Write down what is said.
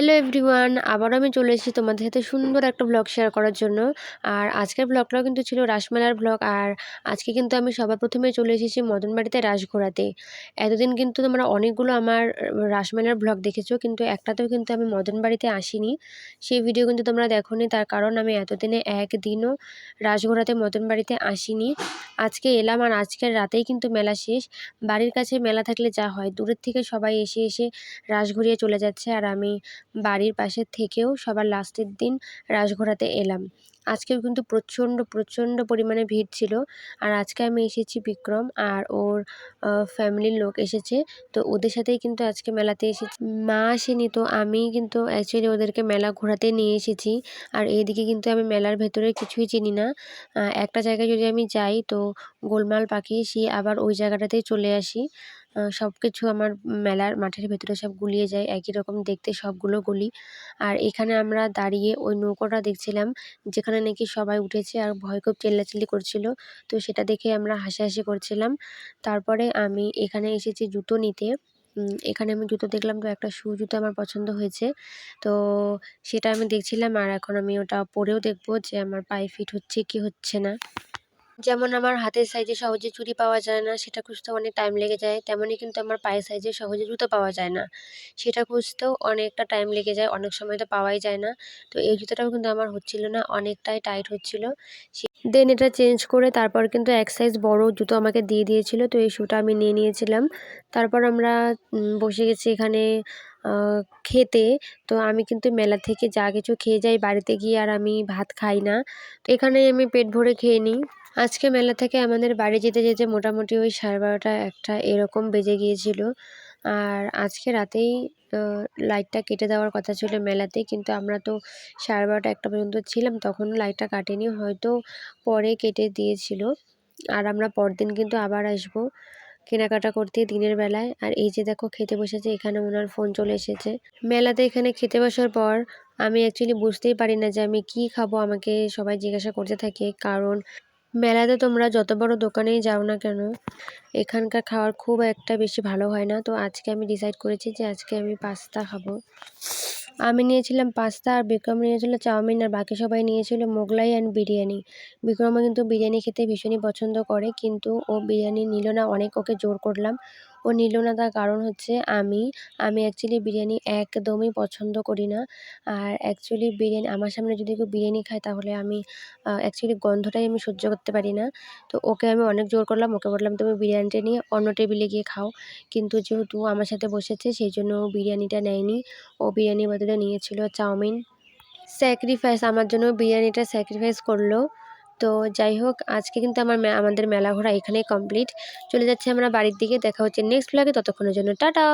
Hello everyone আবারও আমি চলে এসেছি তোমাদের সাথে সুন্দর একটা ব্লগ শেয়ার করার জন্য। আর আজকের ব্লগটাও কিন্তু ছিল রাসমেলার ব্লগ আর আজকে কিন্তু আমি সবার প্রথমে চলে এসেছি মদনবাড়িতে রাস ঘোরাতে। এতদিন কিন্তু তোমরা অনেকগুলো আমার রাসমেলার ব্লগ দেখেছ, কিন্তু একটাতেও কিন্তু আমি মদনবাড়িতে আসিনি। সেই ভিডিও কিন্তু তোমরা দেখোনি, তার কারণ আমি এতদিনে একদিনও রাস ঘোরাতে মদনবাড়িতে আসিনি। আজকে এলাম আর আজকের রাতেই কিন্তু মেলা শেষ। বাড়ির কাছে মেলা থাকলে যা হয়, দূরের থেকে সবাই এসে এসে রাস ঘুরিয়ে চলে যাচ্ছে, আর আমি বাড়ির পাশে থেকেও সবার লাস্টের দিন রাস ঘোরাতে এলাম। আজকেও কিন্তু প্রচণ্ড প্রচণ্ড পরিমাণে ভিড় ছিল। আর আজকে আমি এসেছি বিক্রম আর ওর ফ্যামিলির লোক এসেছে। তো ওদের সাথেই কিন্তু আজকে মেলাতে এসেছি। মা আসেনি তো আমি কিন্তু অ্যাকচুয়ালি ওদেরকে মেলা ঘোরাতে নিয়ে এসেছি। আর এইদিকে কিন্তু আমি মেলার ভেতরে কিছুই চিনি না। একটা জায়গায় যদি আমি যাই তো গোলমাল পাকিয়ে সে আবার ওই জায়গাটাতেই চলে আসি। সব কিছু আমার মেলার মাঠের ভেতরে সব গুলিয়ে যায়। একই রকম দেখতে সবগুলো গলি। আর এখানে আমরা দাঁড়িয়ে ওই নৌকোটা দেখছিলাম, যেখানে নাকি সবাই উঠেছে আর ভয় খুব চেল্লাচিল্লি করছিল। তো সেটা দেখে আমরা হাসাহাসি করছিলাম। তারপরে আমি এখানে এসেছি জুতো নিতে। এখানে আমি জুতো দেখলাম তো একটা শু জুতো আমার পছন্দ হয়েছে। তো সেটা আমি দেখছিলাম আর এখন আমি ওটা পরেও দেখব যে আমার পায়ে ফিট হচ্ছে কি হচ্ছে না। যেমন আমার হাতের সাইজে সহজে চুড়ি পাওয়া যায় না, সেটা খুঁজতে অনেক টাইম লেগে যায়। তেমনই কিন্তু আমার পায়ের সাইজে সহজে জুতো পাওয়া যায় না। সেটা খুঁজতেও অনেকটা টাইম লেগে যায়, অনেক সময় তো পাওয়াই যায় না। তো এই জুতোটাও কিন্তু আমার হচ্ছিল না, অনেকটাই টাইট হচ্ছিল। দেন এটা চেঞ্জ করে তারপর কিন্তু এক সাইজ বড় জুতো আমাকে দিয়ে দিয়েছিল, তো এই শ্যুটা আমি নিয়ে নিয়েছিলাম। তারপর আমরা বসে গেছি এখানে খেতে। তো আমি কিন্তু মেলা থেকে যা কিছু খেয়ে যাই বাড়িতে গিয়ে আর আমি ভাত খাই না। তো এখানেই আমি পেট ভরে খেয়ে নিই। আজকে মেলা থেকে আমাদের বাড়ি যেতে যেতে মোটামুটি ওই সাড়ে বারোটা একটা এরকম বেজে গিয়েছিল। আর আজকে রাতেই লাইটটা কেটে দেওয়ার কথা ছিল মেলাতে। কিন্তু আমরা তো সাড়ে বারোটা একটা পর্যন্ত ছিলাম তখন লাইটটা কাটেনি। হয়তো পরে কেটে দিয়েছিল। আর আমরা পরদিন কিন্তু আবার আসব। কেনাকাটা করতে দিনের বেলায়। আর এই যে দেখো খেতে বসেছে, এখানে ওনার ফোন চলে এসেছে। মেলাতে এখানে খেতে বসার পর আমি অ্যাকচুয়ালি বুঝতেই পারি না যে আমি কি খাব, আমাকে সবাই জিজ্ঞাসা করতে থাকে। কারণ মেলাতে তোমরা যত বড় দোকানেই যাও না কেন, এখানকার খাওয়ার খুব একটা বেশি ভালো হয় না। তো আজকে আমি ডিসাইড করেছি যে আজকে আমি পাস্তা খাব। আমি নিয়েছিলাম পাস্তা আর বিক্রম নিয়েছিল চাউমিন আর বাকি সবাই নিয়েছিল মোগলাই অ্যান্ড বিরিয়ানি। বিক্রমও কিন্তু বিরিয়ানি খেতে ভীষণই পছন্দ করে, কিন্তু ও বিরিয়ানি নিল না, অনেক ওকে জোর করলাম। ও নিল না। তার কারণ হচ্ছে আমি আমি অ্যাকচুয়ালি বিরিয়ানি একদমই পছন্দ করি না। আর অ্যাকচুয়ালি বিরিয়ানি, আমার সামনে যদি কেউ বিরিয়ানি খায় তাহলে আমি অ্যাকচুয়ালি গন্ধটাই আমি সহ্য করতে পারি না। তো ওকে আমি অনেক জোর করলাম, ওকে বললাম, তুমি বিরিয়ানিটা নিয়ে অন্য টেবিলে গিয়ে খাও। কিন্তু যেহেতু আমার সাথে বসেছে, সেই জন্য ও বিরিয়ানিটা নেয়নি। ও বিরিয়ানির বদলে নিয়েছিল চাউমিন। স্যাক্রিফাইস আমার জন্য বিরিয়ানিটা স্যাক্রিফাইস করল। তো যাই হোক, আজকে কিন্তু আমার আমাদের মেলা ঘোরা এখানেই কমপ্লিট চলে যাচ্ছে আমরা বাড়ির দিকে, দেখা হচ্ছে নেক্সট ব্লগে ততক্ষণের জন্য টাটা!